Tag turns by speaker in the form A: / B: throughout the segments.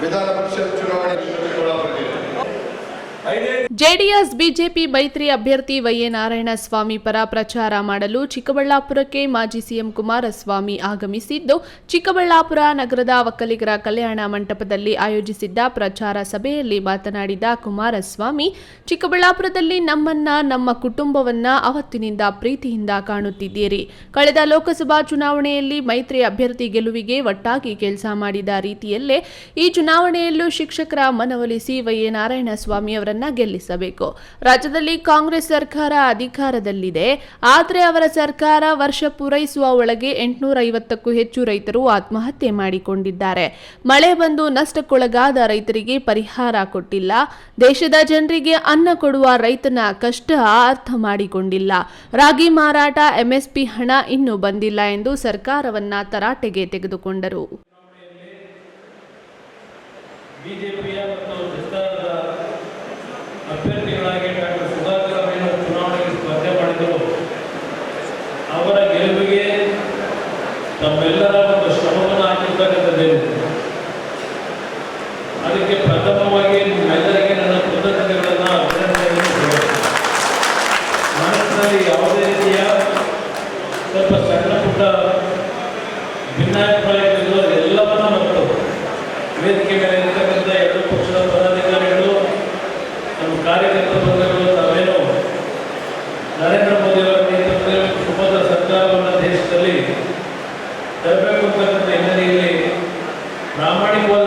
A: ವಿಧಾನ ಪರಿಷತ್ ಚುನಾವಣೆ ಚಿಕ್ಕಬಳ್ಳಾಪುರದಲ್ಲಿ
B: ಜೆಡಿಎಸ್, ಬಿಜೆಪಿ ಮೈತ್ರಿ ಅಭ್ಯರ್ಥಿ ನಾರಾಯಣಸ್ವಾಮಿ ಪರ ಪ್ರಚಾರ ಮಾಡಲು ಚಿಕ್ಕಬಳ್ಳಾಪುರಕ್ಕೆ ಮಾಜಿ ಸಿಎಂ ಕುಮಾರಸ್ವಾಮಿ ಆಗಮಿಸಿದ್ದು, ಚಿಕ್ಕಬಳ್ಳಾಪುರ ನಗರದ ಒಕ್ಕಲಿಗರ ಕಲ್ಯಾಣ ಮಂಟಪದಲ್ಲಿ ಆಯೋಜಿಸಿದ್ದ ಪ್ರಚಾರ ಸಭೆಯಲ್ಲಿ ಮಾತನಾಡಿದ ಕುಮಾರಸ್ವಾಮಿ, ಚಿಕ್ಕಬಳ್ಳಾಪುರದಲ್ಲಿ ನಮ್ಮನ್ನ, ನಮ್ಮ ಕುಟುಂಬವನ್ನ ಅವತ್ತಿನಿಂದ ಪ್ರೀತಿಯಿಂದ ಕಾಣುತ್ತಿದ್ದೀರಿ. ಕಳೆದ ಲೋಕಸಭಾ ಚುನಾವಣೆಯಲ್ಲಿ ಮೈತ್ರಿ ಅಭ್ಯರ್ಥಿ ಗೆಲುವಿಗೆ ಒಟ್ಟಾಗಿ ಕೆಲಸ ಮಾಡಿದ ರೀತಿಯಲ್ಲೇ ಈ ಚುನಾವಣೆಯಲ್ಲೂ ಶಿಕ್ಷಕರ ಮನವೊಲಿಸಿ ನಾರಾಯಣಸ್ವಾಮಿ ಅವರನ್ನ ಗೆಲ್ಲಿಸಬೇಕು ರಾಜ್ಯದಲ್ಲಿ ಕಾಂಗ್ರೆಸ್ ಸರ್ಕಾರ ಅಧಿಕಾರದಲ್ಲಿದೆ. ಆದರೆ ಅವರ ಸರ್ಕಾರ ವರ್ಷ ಪೂರೈಸುವ ಒಳಗೆ ಎಂಟುನೂರ ಐವತ್ತಕ್ಕೂ ಹೆಚ್ಚು ರೈತರು ಆತ್ಮಹತ್ಯೆ ಮಾಡಿಕೊಂಡಿದ್ದಾರೆ. ಮಳೆ ಬಂದು ನಷ್ಟಕ್ಕೊಳಗಾದ ರೈತರಿಗೆ ಪರಿಹಾರ ಕೊಟ್ಟಿಲ್ಲ. ದೇಶದ ಜನರಿಗೆ ಅನ್ನ ಕೊಡುವ ರೈತನ ಕಷ್ಟ ಅರ್ಥ ಮಾಡಿಕೊಂಡಿಲ್ಲ. ರಾಗಿ ಮಾರಾಟ, ಎಂಎಸ್ಪಿ ಹಣ ಇನ್ನೂ ಬಂದಿಲ್ಲ ಎಂದು ಸರ್ಕಾರವನ್ನ ತರಾಟೆಗೆ ತೆಗೆದುಕೊಂಡರು.
C: ಬಿಜೆಪಿಯ ಮತ್ತು ಅಭ್ಯರ್ಥಿಗಳಾಗಿ ಡಾಕ್ಟರ್ ಸುಧಾಕರ್ ಅವರು ಚುನಾವಣೆಗೆ ಸ್ಪರ್ಧೆ ಮಾಡಿದರು ಅವರ ಗೆಲುವಿಗೆ ತಮ್ಮೆಲ್ಲರ ಒಂದು ಶ್ರಮವನ್ನು ಹಾಕಿರ್ತಕ್ಕಂಥದ್ದೇನಿದೆ ಅದಕ್ಕೆ ಪ್ರಥಮವಾಗಿ ನಿಮ್ಮೆಲ್ಲರಿಗೆ ನನ್ನ ಕೃತಜ್ಞತೆಗಳನ್ನು ಸಲ್ಲಿಸ್ತೇನೆ. ಮನಸ್ಸಿನಲ್ಲಿ ಯಾವುದೇ ರೀತಿಯ ಸ್ವಲ್ಪ ಸಣ್ಣ ಪುಟ್ಟ ಭಿನ್ನಾಭಿಪ್ರಾಯಗಳಿದ್ದು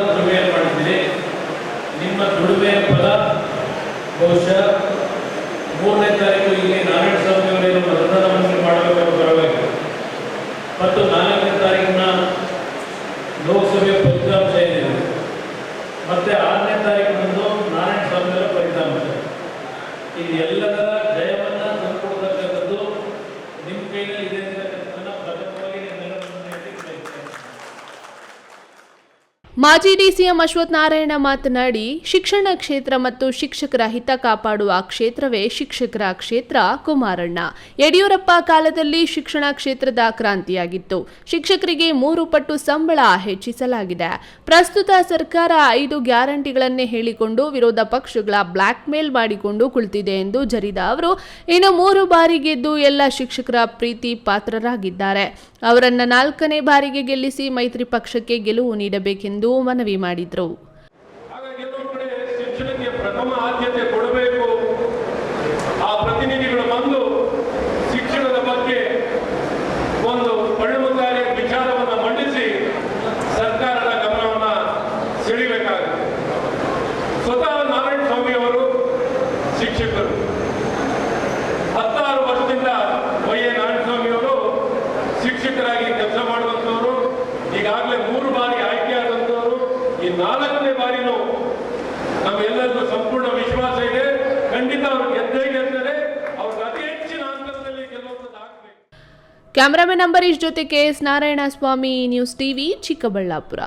C: ದುಡಿಮೆಯನ್ನು ಮಾಡಿದ್ದೀರಿ ನಿಮ್ಮ ದುಡಿಮೆ ಫಲ ಬಹುಶಃ ಮೂರನೇ ತಾರೀಕು ಇಲ್ಲಿ ನಾರಾಯಣ ಸ್ವಾಮಿ ಅವರೇನು ಮತದಾನವನ್ನು ಮಾಡಬೇಕು ಬರಬೇಕು. ಮತ್ತು ನಾಲ್ಕನೇ ತಾರೀಕಿನ ಲೋಕಸಭೆ ಫಲಿತಾಂಶ ಏನಿದೆ? ಮತ್ತೆ ಆರನೇ ತಾರೀಕಿನಂದು ನಾರಾಯಣ ಸ್ವಾಮಿ ಅವರ ಫಲಿತಾಂಶ. ಇದು ಎಲ್ಲದರ ಜಯವನ್ನ
B: ಮಾಜಿ ಡಿಸಿಎಂ ಅಶ್ವಥ್ ನಾರಾಯಣ ಮಾತನಾಡಿ, ಶಿಕ್ಷಣ ಕ್ಷೇತ್ರ ಮತ್ತು ಶಿಕ್ಷಕರ ಹಿತ ಕಾಪಾಡುವ ಕ್ಷೇತ್ರವೇ ಶಿಕ್ಷಕರ ಕ್ಷೇತ್ರ, ಕುಮಾರಣ್ಣ. ಯಡಿಯೂರಪ್ಪ ಕಾಲದಲ್ಲಿ ಶಿಕ್ಷಣ ಕ್ಷೇತ್ರದ ಕ್ರಾಂತಿಯಾಗಿತ್ತು. ಶಿಕ್ಷಕರಿಗೆ ಮೂರು ಪಟ್ಟು ಸಂಬಳ ಹೆಚ್ಚಿಸಲಾಗಿದೆ. ಪ್ರಸ್ತುತ ಸರ್ಕಾರ ಐದು ಗ್ಯಾರಂಟಿಗಳನ್ನೇ ಹೇಳಿಕೊಂಡು ವಿರೋಧ ಪಕ್ಷಗಳ ಬ್ಲಾಕ್ ಮೇಲ್ ಮಾಡಿಕೊಂಡು ಕುಳಿತಿದೆ ಎಂದು ಜರಿದ ಅವರು, ಇನ್ನು ಮೂರು ಬಾರಿ ಗೆದ್ದು ಎಲ್ಲ ಶಿಕ್ಷಕರ ಪ್ರೀತಿ ಪಾತ್ರರಾಗಿದ್ದಾರೆ. ಅವರನ್ನ ನಾಲ್ಕನೇ ಬಾರಿಗೆ ಗೆಲ್ಲಿಸಿ ಮೈತ್ರಿ ಪಕ್ಷಕ್ಕೆ ಗೆಲುವು ನೀಡಬೇಕೆಂದು ಮನವಿ ಮಾಡಿದರು.
D: ಶಿಕ್ಷಕರು. ಹತ್ತಾರು ವರ್ಷದಿಂದ ವೈ ಎ ನಾರಾಯಣಸ್ವಾಮಿ ಅವರು ಶಿಕ್ಷಕರಾಗಿ ಕೆಲಸ
B: ಕ್ಯಾಮರಾಮನ್ ಅಂಬರೀಶ್ ಜೊತೆ K S Narayana Swamy news TV Chikkaballapur.